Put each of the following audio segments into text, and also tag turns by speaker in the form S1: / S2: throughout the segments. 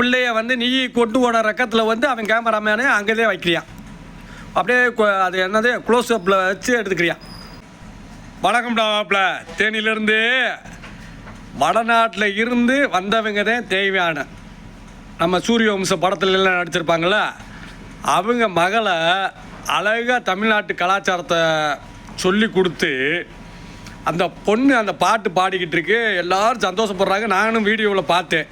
S1: பிள்ளைய வந்து நீ கொண்டு போன ரக்கத்தில் வந்து அவன் கேமராமேனே அங்கேயே வைக்கிறியான் அப்படியே அது என்னது க்ளோஸ் அப்பில் வச்சு எடுத்துக்கிறியான் வணக்கம்டா மாப்பிள்ள தேனியிலேருந்து வடநாட்டில் இருந்து வந்தவங்க தான் தேவையான நம்ம சூரிய வம்ச படத்துலலாம் நடிச்சிருப்பாங்கள அவங்க மகளை அழகாக தமிழ்நாட்டு கலாச்சாரத்தை சொல்லி கொடுத்து அந்த பொண்ணு அந்த பாட்டு பாடிக்கிட்டு இருக்கு. எல்லாரும் சந்தோஷப்படுறாங்க. நானும் வீடியோவில் பார்த்தேன்.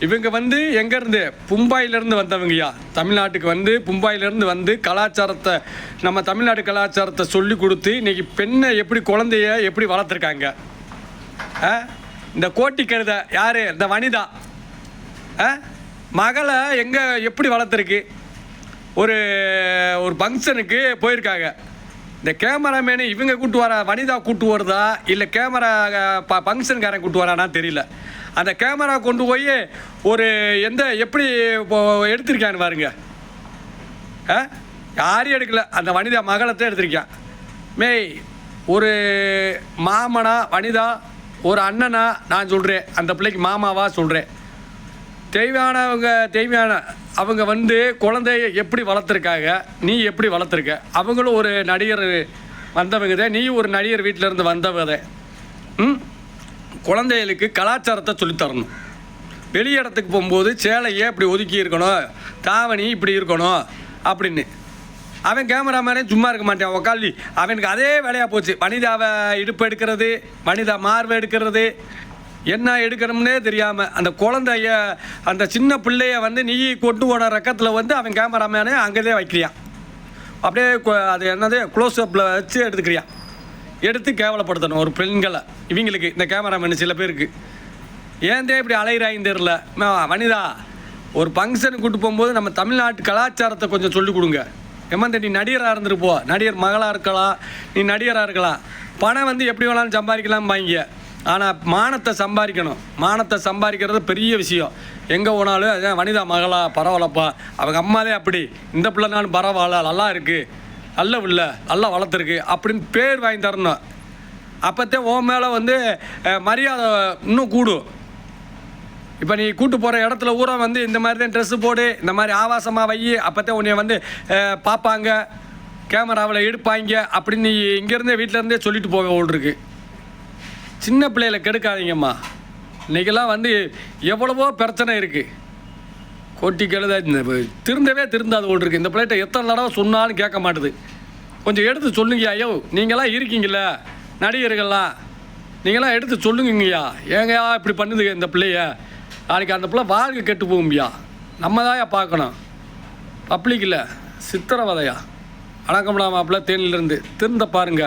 S1: இவங்க வந்து எங்கேருந்து பும்பாயிலேருந்து வந்தவங்கய்யா தமிழ்நாட்டுக்கு வந்து பும்பாயிலேருந்து வந்து கலாச்சாரத்தை நம்ம தமிழ்நாட்டு கலாச்சாரத்தை சொல்லி கொடுத்து இன்றைக்கி பெண்ணை எப்படி குழந்தைய எப்படி வளர்த்துருக்காங்க? ஆ? இந்த கோட்டி கருத யார்? இந்த வனிதா. ஆ? மகளை எங்கே எப்படி வளர்த்துருக்கு? ஒரு ஒரு ஃபங்க்ஷனுக்கு போயிருக்காங்க. இந்த கேமராமேனு இவங்க கூட்டு வர வனிதா கூட்டு வருதா இல்லை கேமரா ப ஃபங்க்ஷன்காரன் கூட்டு வரானா தெரியல. அந்த கேமரா கொண்டு போய் ஒரு எந்த எப்படி எடுத்திருக்கான்னு பாருங்க. ஆ யாரையும் எடுக்கல. அந்த வனிதா மகளத்தை எடுத்திருக்கான். மேய் ஒரு மாமனா வனிதா ஒரு அண்ணனா நான் சொல்கிறேன் அந்த பிள்ளைக்கு மாமாவா சொல்கிறேன் தேவையானவங்க தேவையான அவங்க வந்து குழந்தைய எப்படி வளர்த்துருக்காங்க நீ எப்படி வளர்த்துருக்க? அவங்களும் ஒரு நடிகர் வந்தவங்க தான் நீ ஒரு நடிகர் வீட்டில் இருந்து வந்தவங்க தான். ம்? குழந்தைகளுக்கு கலாச்சாரத்தை சொல்லித் தரணும். வெளி இடத்துக்கு போகும்போது சேலையை இப்படி ஒதுக்கி இருக்கணும்? தாவணி இப்படி இருக்கணும் அப்படின்னு. அவன் கேமராமேனே சும்மா இருக்க மாட்டான் உக்காளி அவனுக்கு அதே வேலையாக போச்சு. வனிதாவை இடுப்பு எடுக்கிறது வனிதா மார்பு எடுக்கிறது என்ன எடுக்கணும்னே தெரியாமல் அந்த குழந்தைய அந்த சின்ன பிள்ளைய வந்து நீ கொண்டு போன ரக்கத்தில் வந்து அவன் கேமராமேனே அங்கேயே வைக்கிறியான் அப்படியே அது என்னது க்ளோஸ் அப்பில் வச்சு எடுத்துக்கிறியான் எடுத்து கேவலப்படுத்தணும் ஒரு பெண்களை. இவங்களுக்கு இந்த கேமராமேன் சில பேருக்கு. ஏன் தே இப்படி அலைகிறாயின்னு தெரில வனிதா ஒரு ஃபங்க்ஷனுக்கு கூட்டு போகும்போது நம்ம தமிழ்நாட்டு கலாச்சாரத்தை கொஞ்சம் சொல்லிக் கொடுங்க. ஏமாந்த நீ நடிகராக இருந்துருப்போ நடிகர் மகளாக இருக்கலாம் நீ நடிகராக இருக்கலாம். பணம் வந்து எப்படி வேணாலும் சம்பாதிக்கலாம் வாங்கிய ஆனால் மானத்தை சம்பாதிக்கணும். மானத்தை சம்பாதிக்கிறது பெரிய விஷயம். எங்கே போனாலும் அதான் வனிதா மகளா பரவாயில்லப்பா அவங்க அம்மாவே அப்படி. இந்த பிள்ளை நான் பரவாயில்ல நல்லா இருக்குது நல்ல பிள்ளை நல்லா வளர்த்துருக்கு அப்படின்னு பேர் வாங்கி தரணும். அப்போத்தே உன் மேலே வந்து மரியாதை இன்னும் கூடும். இப்போ நீ கூட்டு போகிற இடத்துல ஊரா வந்து இந்த மாதிரி தான் ட்ரெஸ்ஸு போடு இந்த மாதிரி ஆவாசமாக வை அப்போத்தே உன்னை வந்து பார்ப்பாங்க கேமராவில் எடுப்பாங்க அப்படின்னு நீ இங்கேருந்தே வீட்டிலேருந்தே சொல்லிட்டு போக ஓடிருக்கு சின்ன பிள்ளைகளை கெடுக்காதீங்கம்மா. இன்றைக்கெல்லாம் வந்து எவ்வளவோ பிரச்சனை இருக்குது கொட்டி கெழுத இந்த திருந்தவே திருந்தாது ஒன்று இருக்குது இந்த பிள்ளைகிட்ட எத்தனை தடவை சொன்னாலும் கேட்க மாட்டுது. கொஞ்சம் எடுத்து சொல்லுங்க ஐயோ நீங்களாம் இருக்கீங்கள நடிகர்கள்லாம். நீங்களாம் எடுத்து சொல்லுங்கய்யா. ஏங்கயா இப்படி பண்ணுது இந்த பிள்ளைய. நாளைக்கு அந்த பிள்ளை வாழ்க்கை கெட்டு போகும்பியா நம்ம தான்யா பார்க்கணும். பப்ளிக்கில் சித்திரவதையா. வணக்கம்டா மாப்பிள்ள தேனிலிருந்து. திருந்த பாருங்க.